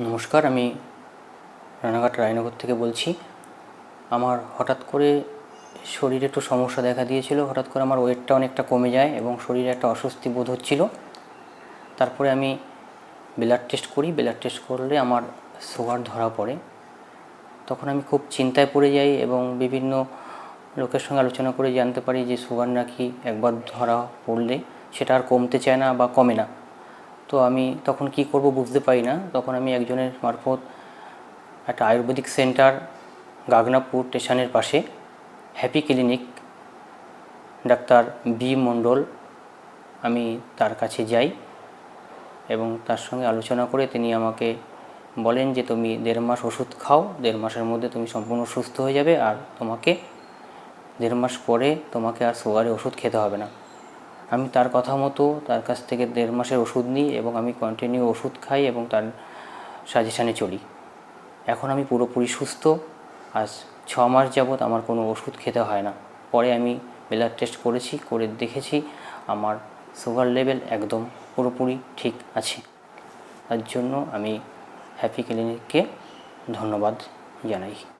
নমস্কার, আমি রানাঘাট রায়নগর থেকে বলছি। আমার হঠাৎ করে শরীরে একটু সমস্যা দেখা দিয়েছিল, হঠাৎ করে আমার ওয়েটটা অনেকটা কমে যায় এবং শরীরে একটা অস্বস্তি বোধ হচ্ছিল। তারপরে আমি ব্লাড টেস্ট করি, ব্লাড টেস্ট করলে আমার সুগার ধরা পড়ে। তখন আমি খুব চিন্তায় পড়ে যাই এবং বিভিন্ন লোকের সঙ্গে আলোচনা করে জানতে পারি যে সুগার নাকি একবার ধরা পড়লে সেটা আর কমতে চায় না বা কমে না। তো আমি তখন কি করব বুঝতে পারি না। তখন আমি একজনের মারফত একটা আয়ুর্বেদিক সেন্টার, গাগনাপুর স্টেশনের পাশে happy clinic, doctor B Mondal, আমি তার কাছে যাই এবং তার সঙ্গে আলোচনা করে তিনি আমাকে বলেন যে, তুমি দেড় মাস ওষুধ খাও, দেড় মাসের মধ্যে তুমি সম্পূর্ণ সুস্থ হয়ে যাবে আর তোমাকে দেড় মাস পরে তোমাকে আর সুগারের ওষুধ খেতে হবে না। আমি তার কথা মতো তার কাছ থেকে দেড় মাসের ওষুধ নিই এবং আমি কন্টিনিউ ওষুধ খাই এবং তার সাজেশানে চলি। এখন আমি পুরোপুরি সুস্থ। আজ ছ মাস যাবৎ আমার কোনো ওষুধ খেতে হয় না। পরে আমি ব্লাড টেস্ট করেছি, করে দেখেছি আমার সুগার লেভেল একদম পুরোপুরি ঠিক আছে। তার জন্য আমি হ্যাপি ক্লিনিককে ধন্যবাদ জানাই।